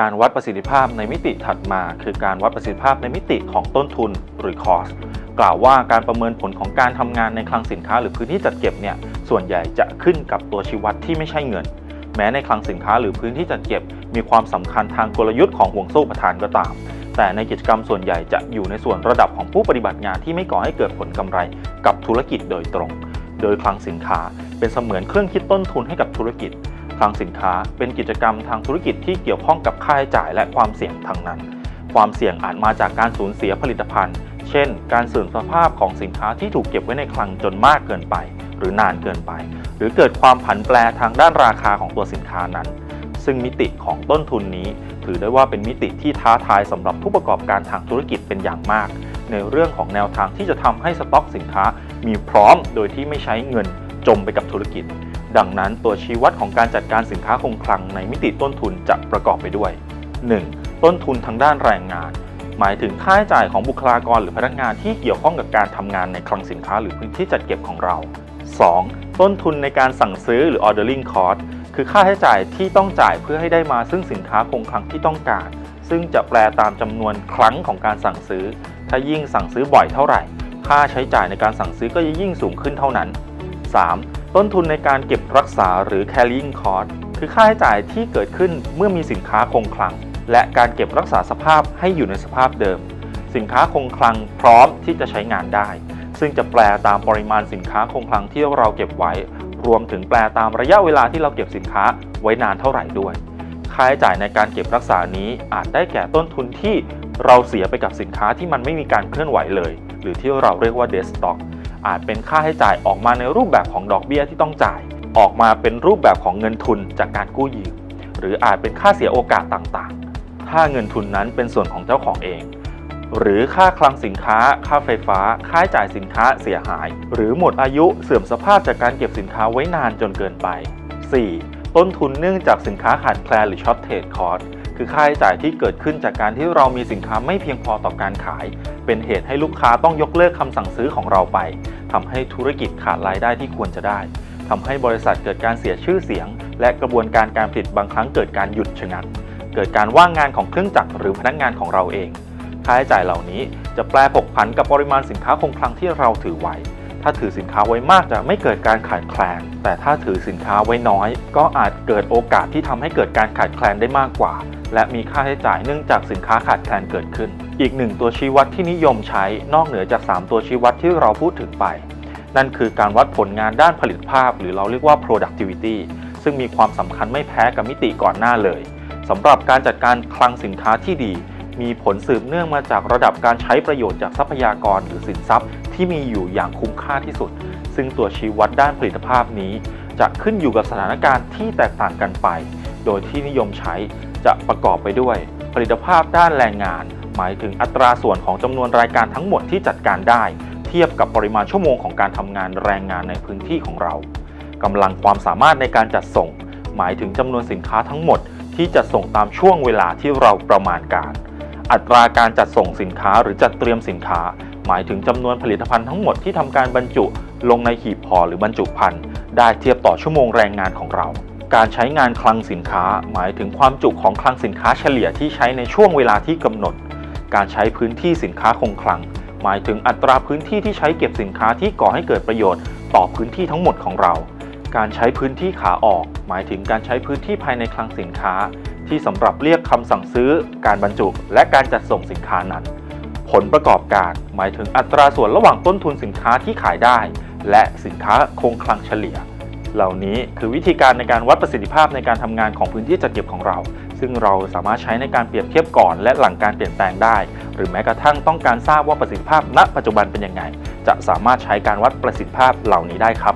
การวัดประสิทธิภาพในมิติถัดมา คือการวัดประสิทธิภาพในมิติของต้นทุนหรือ cost กล่าวว่าการประเมินผลของการทำงานในคลังสินค้าหรือพื้นที่จัดเก็บเนี่ยส่วนใหญ่จะขึ้นกับตัวชี้วัดที่ไม่ใช่เงิน แม้ในคลังสินค้าหรือพื้นที่จัดเก็บ มีความสำคัญทางกลยุทธ์ของห่วงโซ่ประทานก็ตาม แต่ในกิจกรรมส่วนใหญ่จะอยู่ในส่วนระดับของผู้ปฏิบัติงานที่ไม่ก่อให้เกิดผลกำไรกับธุรกิจโดยตรง โดยคลังสินค้าเป็นเสมือนเครื่องคิดต้นทุนให้กับธุรกิจ ลังสินค้า เป็นกิจกรรมทางธุรกิจที่เกี่ยวข้องกับค่าใช้จ่ายและความเสี่ยงทั้งนั้น ความเสี่ยงอาจมาจากการสูญเสียผลิตภัณฑ์ เช่น การเสื่อมสภาพของสินค้าที่ถูกเก็บไว้ในคลังจนมากเกินไป หรือนานเกินไป หรือเกิดความผันแปรทางด้านราคาของตัวสินค้านั้น ซึ่งมิติของต้นทุนนี้ ถือได้ว่าเป็นมิติที่ท้าทายสำหรับผู้ประกอบการทางธุรกิจเป็นอย่างมาก ในเรื่องของแนวทางที่จะทำให้สต็อกสินค้า มีพร้อมโดยที่ไม่ใช้เงินจมไปกับธุรกิจ ดังนั้นตัวชี้วัดของการจัดการสินค้าคงคลังในมิติต้นทุนจะประกอบไปด้วย 1. ต้นทุนทางด้านแรงงาน หมายถึงค่าใช้จ่ายของบุคลากรหรือพนักงานที่เกี่ยวข้องกับการทำงานในคลังสินค้าหรือพื้นที่จัดเก็บของเรา 2. ต้นทุนในการสั่งซื้อหรือ ordering cost คือค่าใช้จ่ายที่ต้องจ่ายเพื่อให้ได้มาซึ่งสินค้าคงคลังที่ต้องการ ซึ่งจะแปลตามจำนวนครั้งของการสั่งซื้อ ถ้ายิ่งสั่งซื้อบ่อยเท่าไหร่ ค่าใช้จ่ายในการสั่งซื้อก็จะยิ่งสูงขึ้นเท่านั้น 3. ต้นทุนในการเก็บรักษาหรือ carrying cost คือค่าใช้จ่ายที่เกิดขึ้นเมื่อมีสินค้าคงคลัง และการเก็บรักษาสภาพให้อยู่ในสภาพเดิม สินค้าคงคลังพร้อมที่จะใช้งานได้ ซึ่งจะแปลตามปริมาณสินค้าคงคลังที่เราเก็บไว้ รวมถึงแปลตามระยะเวลาที่เราเก็บสินค้าไว้นานเท่าไหร่ด้วยค่าใช้จ่ายในการเก็บรักษานี้อาจได้แก่ต้นทุนที่เราเสียไปกับสินค้าที่มันไม่มีการเคลื่อนไหวเลย หรือที่เราเรียกว่า dead stock อาจเป็นค่าใช้จ่ายออกมาในรูปแบบของดอกเบี้ยที่ต้องจ่าย ออกมาเป็นรูปแบบของเงินทุนจากการกู้ยืม หรืออาจเป็นค่าเสียโอกาสต่างๆ ถ้าเงินทุนนั้นเป็นส่วนของเจ้าของเอง หรือค่าคลังสินค้า ค่าไฟฟ้า ค่าใช้จ่ายสินค้าเสียหาย หรือหมดอายุเสื่อมสภาพจากการเก็บสินค้าไว้นานจนเกินไป 4. ต้นทุนเนื่องจากสินค้าขาดแคลนหรือ shortage cost คือค่าใช้จ่ายที่เกิดขึ้นจากการที่เรามีสินค้าไม่เพียงพอต่อการขาย เป็นเหตุให้ลูกค้าต้องยกเลิกคำสั่งซื้อของเราไป ทำให้ธุรกิจขาดรายได้ที่ควรจะได้ทำให้บริษัทเกิดการเสียชื่อเสียง และกระบวนการการผลิตบางครั้งเกิดการหยุดชะงัก เกิดการว่างงานของเครื่องจักรหรือพนักงานของเราเอง ค่าใช้จ่ายเหล่านี้จะแปรผกผันกับปริมาณสินค้าคงคลังที่เราถือไว้ ถ้าถือสินค้าไว้มากจะไม่เกิดการขาดแคลน แต่ถ้าถือสินค้าไว้น้อย ก็อาจเกิดโอกาสที่ทำให้เกิดการขาดแคลนได้มากกว่า และมีค่าใช้จ่ายเนื่องจากสินค้าขาดแคลนเกิดขึ้น อีกหนึ่งตัวชี้วัดที่นิยมใช้นอกเหนือจาก 3 ตัวชี้วัดที่เราพูดถึงไป นั่นคือการวัดผลงานด้านผลิตภาพ หรือเราเรียกว่า productivity ซึ่งมีความสำคัญไม่แพ้กับมิติก่อนหน้าเลยสำหรับการจัดการคลังสินค้าที่ดี มีผลสืบเนื่องมาจากระดับการใช้ประโยชน์จากทรัพยากรหรือสินทรัพย์ ที่มีอยู่อย่างคุ้มค่าที่สุด ซึ่งตัวชี้วัดด้านผลิตภาพนี้ จะขึ้นอยู่กับสถานการณ์ที่แตกต่างกันไป โดยที่นิยมใช้จะประกอบไปด้วย ผลิตภาพด้านแรงงาน หมายถึงอัตราส่วนของจำนวนรายการทั้งหมดที่จัดการได้ เทียบกับปริมาณชั่วโมงของการทำงานแรงงานในพื้นที่ของเรากำลังความสามารถในการจัดส่ง หมายถึงจำนวนสินค้าทั้งหมดที่จะส่งตามช่วงเวลาที่เราประมาณการ อัตราการจัดส่งสินค้าหรือจัดเตรียมสินค้า หมายถึงจำนวนผลิตภัณฑ์ทั้งหมดที่ทำการบรรจุ ลงในหีบห่อหรือบรรจุภัณฑ์ได้เทียบต่อชั่วโมงแรงงานของเรา การใช้งานคลังสินค้า หมายถึงความจุของคลังสินค้าเฉลี่ยที่ใช้ในช่วงเวลาที่กำหนด การใช้พื้นที่สินค้าคงคลัง หมายถึงอัตราพื้นที่ที่ใช้เก็บสินค้าที่ก่อให้เกิดประโยชน์ ต่อพื้นที่ทั้งหมดของเรา การใช้พื้นที่ขาออก หมายถึงการใช้พื้นที่ภายในคลังสินค้า ที่สำหรับเรียกคำสั่งซื้อ การบรรจุ และการจัดส่งสินค้านั้น ผลประกอบการ หมายถึงอัตราส่วนระหว่างต้นทุนสินค้าที่ขายได้ และสินค้าคงคลังเฉลี่ยเหล่านี้คือวิธีการในการวัดประสิทธิภาพในการทำงานของพื้นที่จัดเก็บของเรา ซึ่งเราสามารถใช้ในการเปรียบเทียบก่อนและหลังการเปลี่ยนแปลงได้ หรือแม้กระทั่งต้องการทราบว่าประสิทธิภาพณ ปัจจุบันเป็นยังไง จะสามารถใช้การวัดประสิทธิภาพเหล่านี้ได้ครับ